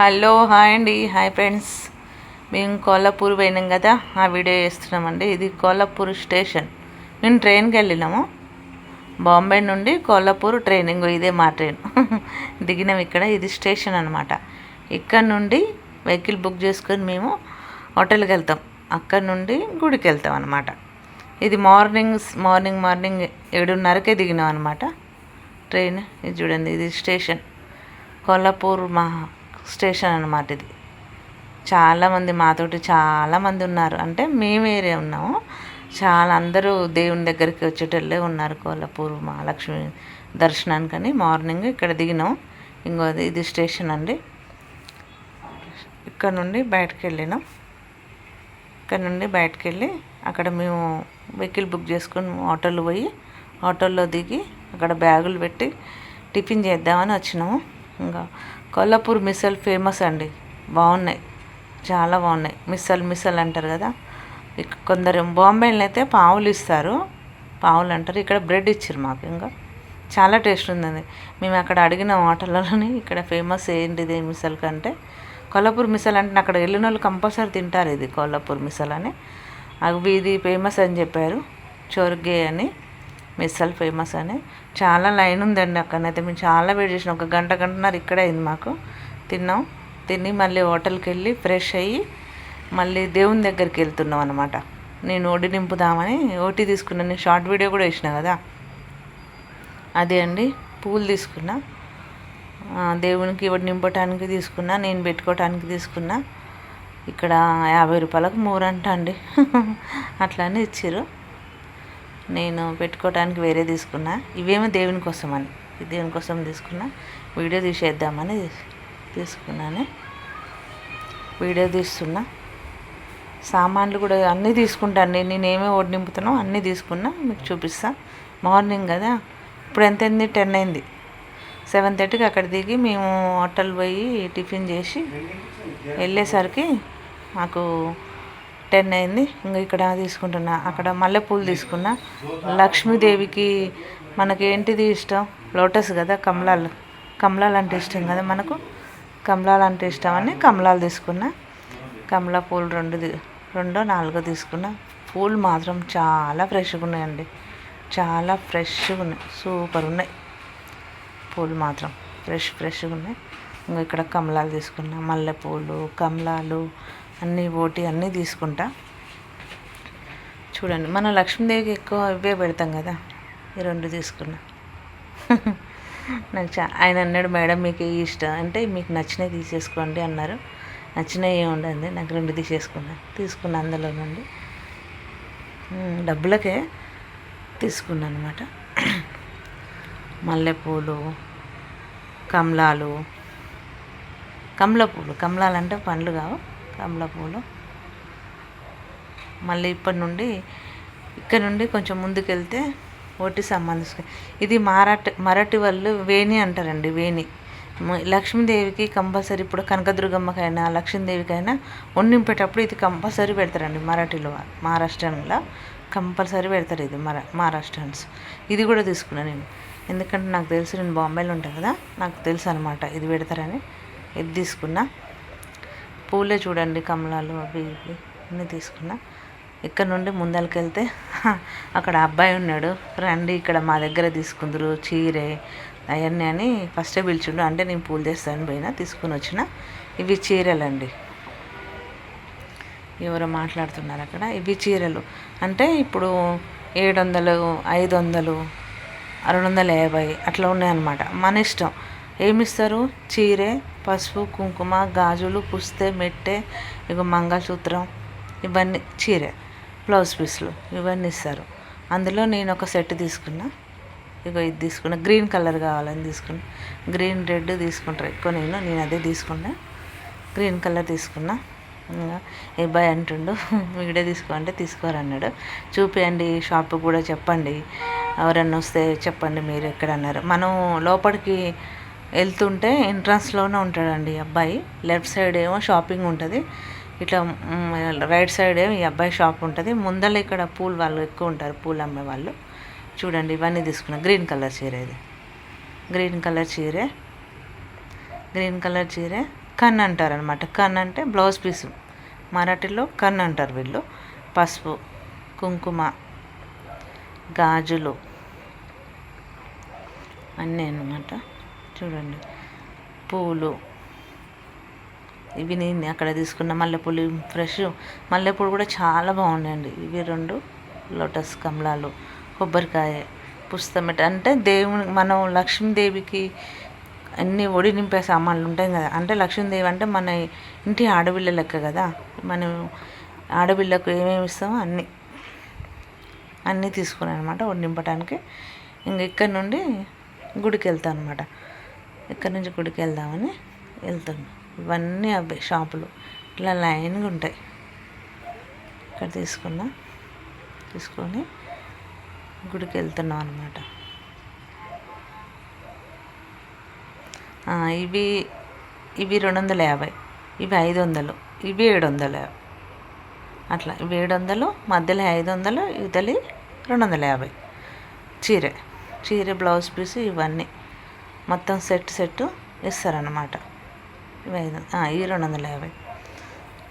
Hello hi అండి. Hi friends. మేము కోల్హాపూర్ పోయినాం కదా ఆ వీడియో చేస్తున్నామండి. ఇది కోల్హాపూర్ స్టేషన్. మేము ట్రైన్కి వెళ్ళినాము. బాంబే నుండి కోల్హాపూర్ ట్రైనింగ్ ఇదే మా ట్రైన్. దిగినాం ఇక్కడ ఇది స్టేషన్ అనమాట ఇక్కడ నుండి వెహికల్ బుక్ చేసుకొని మేము హోటల్కి వెళ్తాం. అక్కడ నుండి గుడికి వెళ్తాం అనమాట ఇది మార్నింగ్ మార్నింగ్ మార్నింగ్ ఏడున్నరకే దిగినాం అనమాట ట్రైన్ ఇది చూడండి ఇది స్టేషన్. కొల్లాపూర్ మహా స్టేషన్ అనమాట ఇది. చాలామంది మాతోటి చాలామంది ఉన్నారు. అంటే మేము ఉన్నాము. చాలా అందరూ దేవుని దగ్గరికి వచ్చేటోళ్ళే ఉన్నారు కోల్హాపూర్ మహాలక్ష్మి దర్శనానికని. మార్నింగ్ ఇక్కడ దిగినాం. ఇంకో ఇది స్టేషన్ అండి. ఇక్కడ నుండి బయటకు వెళ్ళినాం. ఇక్కడ నుండి బయటకు వెళ్ళి అక్కడ మేము వెహికల్ బుక్ చేసుకుని ఆటోలో పోయి ఆటోలో దిగి అక్కడ బ్యాగులు పెట్టి టిఫిన్ చేద్దామని వచ్చినాము. ఇంకా కొల్లాపూర్ మిసల్ ఫేమస్ అండి. బాగున్నాయి. చాలా బాగున్నాయి. మిస్సల్ మిస్సల్ అంటారు కదా. ఇక కొందరు బాంబేలో అయితే పావులు ఇస్తారు. పావులు అంటారు. ఇక్కడ బ్రెడ్ ఇచ్చారు మాకు ఇంకా. చాలా టేస్ట్ ఉందండి. మేము అక్కడ అడిగిన హోటల్లోని ఇక్కడ ఫేమస్ ఏంటిది మిసల్ కంటే. కొల్లాపూర్ మిసల్ అంటే అక్కడ వెళ్ళిన వాళ్ళు కంపల్సరీ తింటారు ఇది కొల్లాపూర్ మిసల్ అని. అవి ఇది ఫేమస్ అని చెప్పారు. చోర్గే అని. మిస్సల్ ఫేమస్ అని చాలా లైన్ ఉందండి అక్కడనైతే. మేము చాలా వెయిట్ చేసినాం. ఒక గంట గంటన్నర ఇక్కడే అయింది మాకు. తిన్నాం. తిని మళ్ళీ హోటల్కి వెళ్ళి ఫ్రెష్ అయ్యి మళ్ళీ దేవుని దగ్గరికి వెళ్తున్నాం అనమాట నేను ఓడి నింపుదామని ఓటీ తీసుకున్నాను నేను షార్ట్ వీడియో కూడా వేసిన కదా. అదే అండి. పూలు తీసుకున్నా. దేవునికి ఇవి నింపటానికి తీసుకున్నా. నేను పెట్టుకోవటానికి తీసుకున్నా. ఇక్కడ యాభై రూపాయలకు మూరంట అండి అట్లానే ఇచ్చారు నేను పెట్టుకోవటానికి వేరే తీసుకున్నా. ఇవేమో దేవుని కోసం అని దేవుని కోసం తీసుకున్నా. వీడియో తీసేద్దామని తీసుకున్నాను. వీడియో తీస్తున్నా. సామాన్లు కూడా అన్నీ తీసుకుంటాను నేను నేనేమీ ఓడి నింపుతానో అన్నీ తీసుకున్నా. మీకు చూపిస్తా. మార్నింగ్ కదా. ఇప్పుడు ఎంత అయింది? టెన్ అయింది. సెవెన్ థర్టీకి అక్కడ దిగి మేము హోటల్ పోయి టిఫిన్ చేసి వెళ్ళేసరికి మాకు టెన్ అయింది. ఇంకా ఇక్కడ తీసుకుంటున్నా. అక్కడ మల్లెపూలు తీసుకున్నా. లక్ష్మీదేవికి మనకి ఏంటిది ఇష్టం? లోటస్ కదా కమలాలు. కమలాలు అంటే ఇష్టం కదా మనకు? కమలాలు అంటే ఇష్టం అని కమలాలు తీసుకున్నా. కమలా పూలు రెండు రెండో నాలుగో తీసుకున్నా. పూలు మాత్రం చాలా ఫ్రెష్గా ఉన్నాయండి. చాలా ఫ్రెష్గా ఉన్నాయి. సూపర్ ఉన్నాయి. పూలు మాత్రం ఫ్రెష్ ఫ్రెష్గా ఉన్నాయి. ఇంకా ఇక్కడ కమలాలు తీసుకున్నా. మల్లెపూలు కమలాలు అన్నీ ఓటి అన్నీ తీసుకుంటా. చూడండి మనం లక్ష్మీదేవికి ఎక్కువ ఇవే పెడతాం కదా ఈ రెండు తీసుకున్నా. నాకు చా ఆయన అన్నాడు మేడం మీకు ఏ ఇష్టం అంటే మీకు నచ్చినవి తీసేసుకోండి అన్నారు. నచ్చినవి ఉండండి నాకు రెండు తీసేసుకున్నా. తీసుకున్నా అందులో నుండి. డబ్బులకే తీసుకున్నా అనమాట మల్లెపూలు కమలాలు. కమల పూలు కమలాలు అంటే పండ్లు కావు. కమల పూలు మళ్ళీ ఇప్పటి నుండి ఇక్కడ నుండి కొంచెం ముందుకెళ్తే ఓటి సంబంధించి ఇది మరాఠ మరాఠీ వాళ్ళు వేణి అంటారండి వేణి. లక్ష్మీదేవికి కంపల్సరీ ఇప్పుడు కనకదుర్గమ్మకైనా లక్ష్మీదేవికైనా వండింపేటప్పుడు ఇది కంపల్సరీ పెడతారండి మరాఠీలో మహారాష్ట్రంలో కంపల్సరీ పెడతారు ఇది మరా మహారాష్ట్రన్స్. ఇది కూడా తీసుకున్నాను నేను. ఎందుకంటే నాకు తెలుసు నేను బాంబేలో ఉంటాను కదా నాకు తెలుసు అనమాట ఇది పెడతారని. ఇది తీసుకున్నా. పూలే చూడండి కమలాలు అవి ఇవి అన్నీ తీసుకున్నా. ఇక్కడ నుండి ముందరికి వెళ్తే అక్కడ అబ్బాయి ఉన్నాడు. రండి ఇక్కడ మా దగ్గర తీసుకుందరు చీరే అవన్నీ అని ఫస్టే పిలిచిండు. అంటే నేను పూలు తెస్తాను పోయినా తీసుకుని వచ్చిన. ఇవి చీరలండి. ఎవరో మాట్లాడుతున్నారు అక్కడ. ఇవి చీరలు. అంటే ఇప్పుడు ఏడు వందలు ఐదు వందలు రెండు వందల యాభై అట్లా ఉన్నాయన్నమాట. మన ఇష్టం. ఏమిస్తారు చీరే పసుపు కుంకుమ గాజులు పుస్తే మెట్టె ఇక మంగళసూత్రం ఇవన్నీ చీరే బ్లౌజ్ పీస్లు ఇవన్నీ ఇస్తారు. అందులో నేను ఒక సెట్ తీసుకున్నా. ఇగో ఇది తీసుకున్నా. గ్రీన్ కలర్ కావాలని తీసుకున్నా. గ్రీన్ రెడ్ తీసుకుంటారు. ఎక్కువ నేను నేను అదే తీసుకున్నా. గ్రీన్ కలర్ తీసుకున్నా. ఏ బాయ్ అంటుండు మీడే తీసుకో అంటే తీసుకోరన్నాడు చూపియండి షాప్ కూడా చెప్పండి. ఎవరన్నా వస్తే చెప్పండి మీరు ఎక్కడ అన్నారు. మనం లోపలికి వెళ్తుంటే ఎంట్రన్స్లోనే ఉంటాడండి ఈ అబ్బాయి. లెఫ్ట్ సైడ్ ఏమో షాపింగ్ ఉంటుంది. ఇట్లా రైట్ సైడ్ ఏమో ఈ అబ్బాయి షాప్ ఉంటుంది. ముందర ఇక్కడ పూలు వాళ్ళు ఎక్కువ ఉంటారు పూలు అమ్మే వాళ్ళు. చూడండి ఇవన్నీ తీసుకున్నా. గ్రీన్ కలర్ చీర ఇది. గ్రీన్ కలర్ చీరే. గ్రీన్ కలర్ చీరే. కన్ అంటారు అనమాట కన్ అంటే బ్లౌజ్ పీసు మరాఠీలో కన్ అంటారు వీళ్ళు. పసుపు కుంకుమ గాజులు. అన్నీ అన్నమాట. చూడండి. పూలు. ఇవి నేను అక్కడ తీసుకున్న మల్లెపూలు ఫ్రెష్. మల్లెపూలు కూడా చాలా బాగున్నాయండి. ఇవి రెండు లోటస్ కమలాలు కొబ్బరికాయ పుస్తమెట. అంటే దేవుని మనం లక్ష్మీదేవికి అన్ని ఒడి నింపే సామాన్లు ఉంటాయి కదా. అంటే లక్ష్మీదేవి అంటే మన ఇంటి ఆడపిల్ల లెక్క కదా. మనం ఆడపిల్లకు ఏమేమి ఇస్తామో అన్నీ అన్నీ తీసుకున్నాను అనమాట ఒడి నింపడానికి ఇంక ఇక్కడ నుండి గుడికి వెళ్తాను అనమాట ఇక్కడ నుంచి గుడికి వెళ్దామని వెళ్తున్నాం. ఇవన్నీ అవే షాపులు. ఇట్లా లైన్గా ఉంటాయి. ఇక్కడ తీసుకున్నా. తీసుకొని గుడికి వెళ్తున్నాం అనమాట ఇవి ఇవి రెండు వందల యాభై. ఇవి ఐదు వందలు. ఇవి ఏడు వందల యాభై. అట్లా. ఇవి ఏడు వందలు మధ్యలో ఐదు వందలు ఇతలి రెండు వందల యాభై. చీర. చీర బ్లౌజ్ పీస్ ఇవన్నీ. మొత్తం సెట్ సెట్ ఇస్తారనమాట ఇవి ఐదు ఈ రెండు వందల యాభై.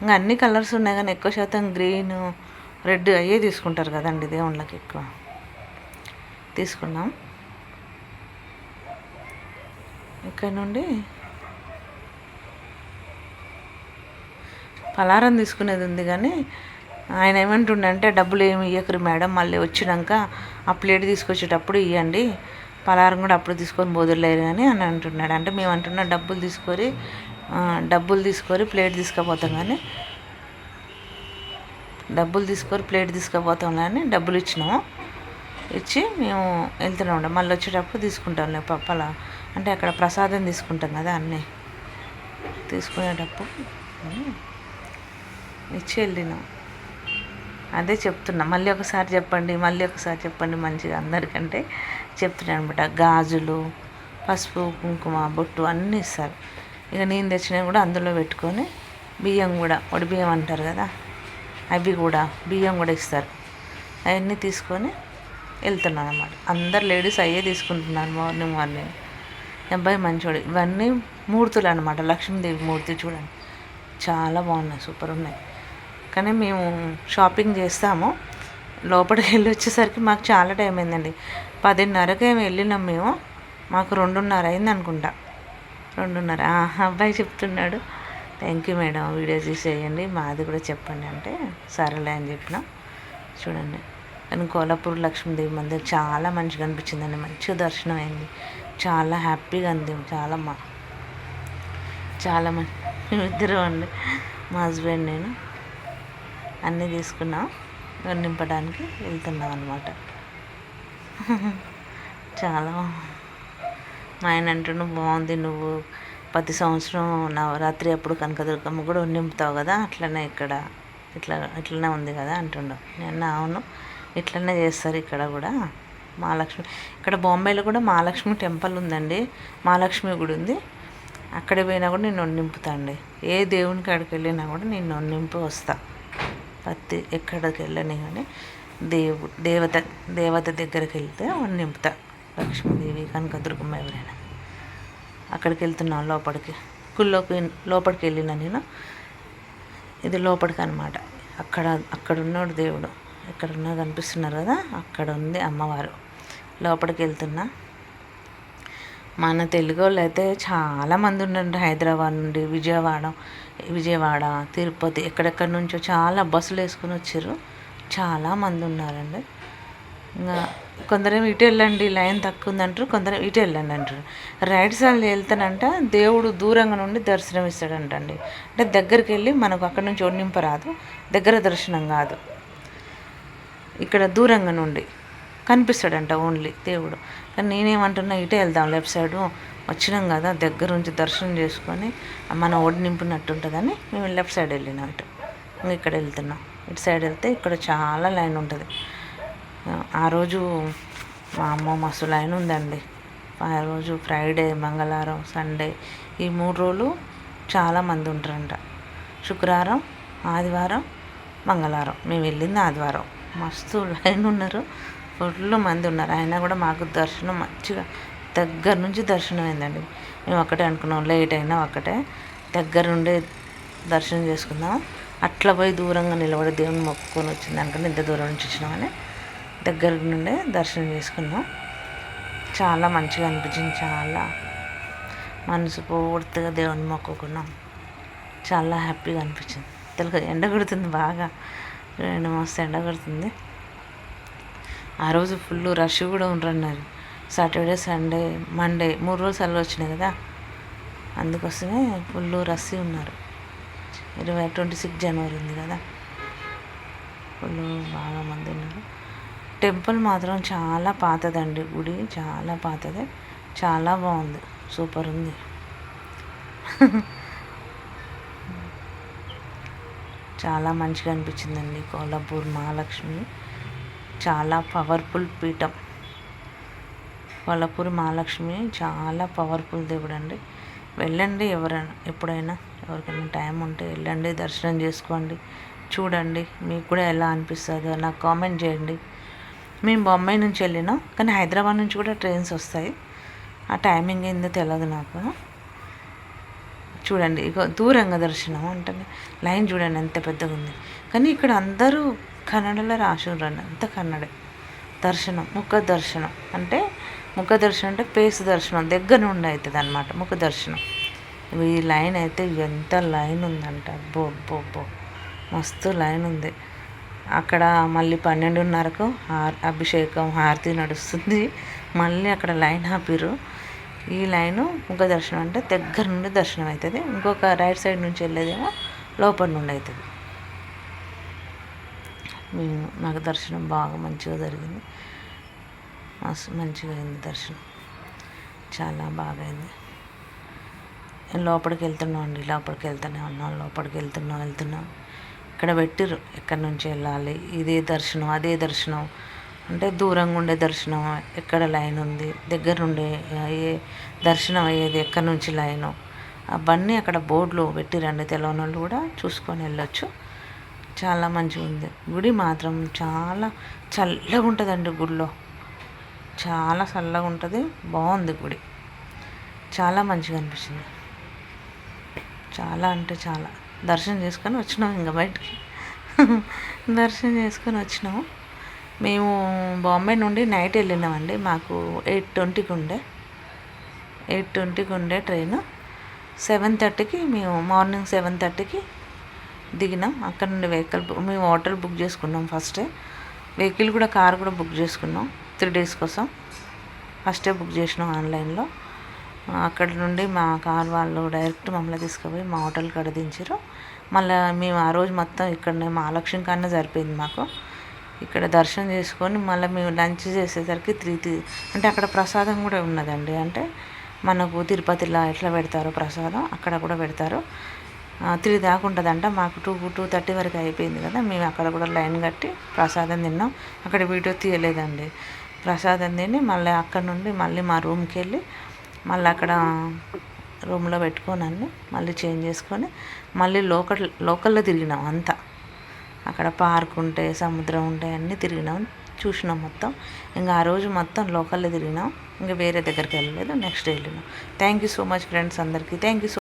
ఇంకా అన్ని కలర్స్ ఉన్నాయి కానీ ఎక్కువ శాతం గ్రీన్ రెడ్ అయ్యే తీసుకుంటారు కదండి దేవుళ్ళకి ఎక్కువ. తీసుకున్నాం ఇక్కడ నుండి పలారం తీసుకునేది ఉంది కానీ ఆయన ఏమంటుండే అంటే డబ్బులు ఏమి ఇవ్వకరు మేడం మళ్ళీ వచ్చినాక ఆ ప్లేట్ తీసుకొచ్చేటప్పుడు ఇవ్వండి పలారం కూడా అప్పుడు తీసుకొని బోదులేరు అని అని అంటున్నాడు. అంటే మేము అంటున్న డబ్బులు తీసుకొని డబ్బులు తీసుకొని ప్లేట్ తీసుకుపోతాం కానీ డబ్బులు తీసుకొని ప్లేట్ తీసుకుపోతాం కానీ డబ్బులు ఇచ్చినాము. ఇచ్చి మేము వెళ్తున్నాం మళ్ళీ వచ్చేటప్పుడు తీసుకుంటాం పప్పల. అంటే అక్కడ ప్రసాదం తీసుకుంటాం కదా అన్నీ. తీసుకునేటప్పుడు ఇచ్చి వెళ్ళినాం. అదే చెప్తున్నా. మళ్ళీ ఒకసారి చెప్పండి మళ్ళీ ఒకసారి చెప్పండి మంచిగా అందరికంటే. చెప్తున్నాను అనమాట గాజులు పసుపు కుంకుమ బొట్టు అన్నీ ఇస్తారు. ఇక నేను తెచ్చినవి కూడా అందులో పెట్టుకొని బియ్యం కూడా వడి బియ్యం అంటారు కదా అవి కూడా బియ్యం కూడా ఇస్తారు. అవన్నీ తీసుకొని వెళ్తున్నాను అనమాట అందరు లేడీస్ అయ్యే తీసుకుంటున్నారు మార్నింగ్ మార్నింగ్. అబ్బాయి మంచోడు. ఇవన్నీ మూర్తులు అనమాట లక్ష్మీదేవి మూర్తి చూడండి. చాలా బాగున్నాయి సూపర్ ఉన్నాయి. కానీ మేము షాపింగ్ చేస్తాము. లోపలికి వెళ్ళి వచ్చేసరికి మాకు చాలా టైం అయిందండి. పదిన్నరకే వెళ్ళినాం మేము. మాకు రెండున్నర. అయింది అనుకుంటా రెండున్నర అబ్బాయి చెప్తున్నాడు. థ్యాంక్ యూ మేడం వీడియో తీసేయండి. మాది కూడా చెప్పండి అంటే సరేలే అని చెప్పిన. చూడండి. కానీ కోలాపూర్ లక్ష్మీదేవి మందిర్ చాలా మంచిగా అనిపించిందండి. మంచి దర్శనం అయింది. చాలా హ్యాపీగా అంది చాలా మా చాలా మంచి ఇద్దరు అండి. మా హస్బెండ్ నేను. అన్నీ తీసుకున్నాం. నింపడానికి వెళ్తున్నాం అనమాట చాలా మా ఆయన అంటుండు బాగుంది నువ్వు. ప్రతి సంవత్సరం నవరాత్రి అప్పుడు కనకదుర్గమ్మ కూడా నింపుతావు కదా అట్లనే ఇక్కడ. ఇట్లా ఇట్లనే ఉంది కదా అంటుండవు నేను అవును ఇట్లనే చేస్తారు ఇక్కడ కూడా. మహాలక్ష్మి ఇక్కడ బాంబేలో కూడా మహాలక్ష్మి టెంపుల్ ఉందండి. మహాలక్ష్మి గుడి ఉంది. అక్కడ పోయినా కూడా నేను నింపుతా అండి ఏ దేవునికి అక్కడికి వెళ్ళినా కూడా నేను నింపు వస్తా. ప్రతి ఎక్కడికి వెళ్ళని కానీ దేవు దేవత దేవత దగ్గరికి వెళ్తే నింపుతా. లక్ష్మీదేవి కనకదుర్గమ్మ ఎవరైనా. అక్కడికి వెళ్తున్నాను లోపలికి గుళ్ళోకి లోపలికి వెళ్ళిన నేను. ఇది లోపలికి అనమాట అక్కడ అక్కడ ఉన్నాడు దేవుడు. ఇక్కడ ఉన్న కనిపిస్తున్నారు కదా? అక్కడ ఉంది అమ్మవారు. లోపలికి వెళ్తున్నా మన తెలుగు వాళ్ళు అయితే చాలామంది ఉండండి. హైదరాబాద్ నుండి విజయవాడ విజయవాడ తిరుపతి ఎక్కడెక్కడి నుంచో చాలా బస్సులు వేసుకుని వచ్చారు. చాలామంది ఉన్నారండి. ఇంకా కొందరేమో ఇటు వెళ్ళండి లైన్ తక్కువ ఉందంటారు కొందరు ఇటు వెళ్ళండి అంటారు. రైట్ సైడ్ వెళ్తానంట దేవుడు దూరంగా నుండి దర్శనం ఇస్తాడంటండి. అంటే దగ్గరికి వెళ్ళి మనకు అక్కడి నుంచి ఒడినింపరాదు దగ్గర దర్శనం కాదు. ఇక్కడ దూరంగా నుండి కనిపిస్తాడంట ఓన్లీ దేవుడు. కానీ నేనేమంటున్నా ఇటే వెళ్దాం లెఫ్ట్ సైడు వచ్చినాం కదా దగ్గర నుంచి దర్శనం చేసుకొని మన ఒడి నింపినట్టు ఉంటుందని మేము లెఫ్ట్ సైడ్ వెళ్ళినాం ఇక్కడ వెళ్తున్నాం. ఇటు సైడ్ వెళ్తే ఇక్కడ చాలా లైన్ ఉంటుంది. ఆ రోజు మా అమ్మ మస్తు లైన్ ఉందండి. ఆ రోజు ఫ్రైడే మంగళవారం సండే ఈ మూడు రోజులు చాలామంది ఉంటారంట. శుక్రవారం ఆదివారం మంగళవారం. మేము వెళ్ళింది ఆదివారం. మస్తు లైన్ ఉన్నారు. ఫుల్ మంది ఉన్నారు. అయినా కూడా మాకు దర్శనం మంచిగా దగ్గర నుంచి దర్శనం అయిందండి. మేము ఒకటే అనుకున్నాం లేట్ అయినా ఒకటే. దగ్గర నుండి దర్శనం చేసుకుందాం అట్లా పోయి దూరంగా నిలబడి దేవుని మొక్కుకొని వచ్చింది అనుకుంటే ఇంత దూరం నుంచి వచ్చినామని దగ్గర నుండే దర్శనం చేసుకున్నాం. చాలా మంచిగా అనిపించింది చాలా మనసు పూర్తిగా దేవుని మొక్కుకున్నాం. చాలా హ్యాపీగా అనిపించింది. తెలుగు ఎండ కొడుతుంది బాగా. రెండు మస్తు ఎండ కొడుతుంది. ఆ రోజు ఫుల్ రష్ కూడా ఉండరన్నారు. సాటర్డే సండే మండే మూడు రోజులు సెలవు వచ్చినాయి కదా. అందుకోసమే ఫుల్ రస్సీ ఉన్నారు. ఇరవై ట్వంటీ సిక్స్ జనవరి ఉంది కదా. ఫుల్ బాగా మంది ఉన్నారు. టెంపుల్ మాత్రం చాలా పాతదండి గుడి చాలా పాతది చాలా బాగుంది సూపర్ ఉంది. చాలా మంచిగా అనిపించిందండి కోల్హాపూర్ మహాలక్ష్మి. చాలా పవర్ఫుల్ పీఠం. కోల్హాపూర్ మహాలక్ష్మి చాలా పవర్ఫుల్ దేవుడు అండి వెళ్ళండి ఎవరైనా ఎప్పుడైనా. ఎవరికైనా టైం ఉంటే వెళ్ళండి దర్శనం చేసుకోండి చూడండి. మీకు కూడా ఎలా అనిపిస్తుందో నాకు కామెంట్ చేయండి. మేము బొంబాయి నుంచి వెళ్ళినాం కానీ హైదరాబాద్ నుంచి కూడా ట్రైన్స్ వస్తాయి. ఆ టైమింగ్ ఏందో తెలియదు నాకు. చూడండి ఇక దూరంగా దర్శనం అంటే లైన్ చూడండి ఎంత పెద్దగా ఉంది. కానీ ఇక్కడ అందరూ కన్నడలో రాసి అంత కన్నడే. దర్శనం ముఖ దర్శనం అంటే ముఖ దర్శనం అంటే పేసు దర్శనం దగ్గర నుండి అవుతుంది అనమాట ముఖ దర్శనం. ఈ లైన్ అయితే ఎంత లైన్ ఉందంట. బో బో బో మస్తు లైన్ ఉంది. అక్కడ మళ్ళీ పన్నెండున్నరకు హార్ అభిషేకం హారతి నడుస్తుంది. మళ్ళీ అక్కడ లైన్ ఆపిరు ఈ లైను ముఖ దర్శనం అంటే దగ్గర నుండి దర్శనం అవుతుంది ఇంకొక రైట్ సైడ్ నుంచి వెళ్ళేదేమో లోపల నుండి అవుతుంది మేము నాకు దర్శనం బాగా మంచిగా జరిగింది. మస్తు మంచిగా అయింది దర్శనం. చాలా బాగా అయింది. లోపలికి వెళ్తున్నాం అండి లోపలికి వెళ్తూనే ఉన్నాం లోపలికి వెళ్తున్నాం వెళ్తున్నాం. ఇక్కడ పెట్టిర్రు ఎక్కడి నుంచి వెళ్ళాలి ఇదే దర్శనం అదే దర్శనం. అంటే దూరంగా ఉండే దర్శనం ఎక్కడ లైన్ ఉంది దగ్గర ఉండే ఏ దర్శనం అయ్యేది ఎక్కడి నుంచి లైను. అవన్నీ అక్కడ బోర్డులో పెట్టిరండి తెలవని వాళ్ళు కూడా చూసుకొని వెళ్ళొచ్చు. చాలా మంచిగా ఉంది. గుడి మాత్రం చాలా చల్లగా ఉంటుందండి గుడిలో. చాలా చల్లగా ఉంటుంది బాగుంది గుడి. చాలా మంచిగా అనిపించింది చాలా అంటే చాలా. దర్శనం చేసుకొని వచ్చినాం ఇంకా బయటికి. దర్శనం చేసుకొని వచ్చినాము. మేము బాంబే నుండి నైట్ వెళ్ళినామండి. మాకు ఎయిట్ ట్వంటీకి ఉండే. ఎయిట్ ట్వంటీకి ఉండే ట్రైన్. సెవెన్ థర్టీకి మేము మార్నింగ్ సెవెన్ థర్టీకి దిగినాం. అక్కడ నుండి వెహికల్ మేము హోటల్ బుక్ చేసుకున్నాం ఫస్టే వెహికల్ కూడా కార్ కూడా బుక్ చేసుకున్నాం. త్రీ డేస్ కోసం ఫస్టే బుక్ చేసినాం ఆన్లైన్లో. అక్కడ నుండి మా కార్ వాళ్ళు డైరెక్ట్ మమ్మల్ని తీసుకుపోయి మా హోటల్ కాడ దించారు మళ్ళీ మేము ఆ రోజు మొత్తం ఇక్కడనే మహాలక్ష్మి కన్నా సరిపోయింది మాకు. ఇక్కడ దర్శనం చేసుకొని మళ్ళీ మేము లంచ్ చేసేసరికి త్రీ త్రీ అంటే అక్కడ ప్రసాదం కూడా ఉన్నదండి. అంటే మనకు తిరుపతిలో ఎట్లా పెడతారో ప్రసాదం అక్కడ కూడా పెడతారు. త్రీ దాకా ఉంటుందంట. మాకు టూ టూ థర్టీ వరకు అయిపోయింది కదా. మేము అక్కడ కూడా లైన్ కట్టి ప్రసాదం తిన్నాం. అక్కడ వీడియో తీయలేదండి. ప్రసాదం తిని మళ్ళీ అక్కడ నుండి మళ్ళీ మా రూమ్కి వెళ్ళి మళ్ళీ అక్కడ రూమ్లో పెట్టుకొని మళ్ళీ చేంజ్ చేసుకొని మళ్ళీ లోకల్ లోకల్లో తిరిగినాం అంతా. అక్కడ పార్క్ ఉంటే సముద్రం ఉంటే అన్నీ తిరిగినాం చూసినాం మొత్తం. ఇంకా ఆ రోజు మొత్తం లోకల్లో తిరిగినాం ఇంకా వేరే దగ్గరికి వెళ్ళలేదు నెక్స్ట్ డే వెళ్ళినాం. Thank you so much friends అందరికీ. Thank you so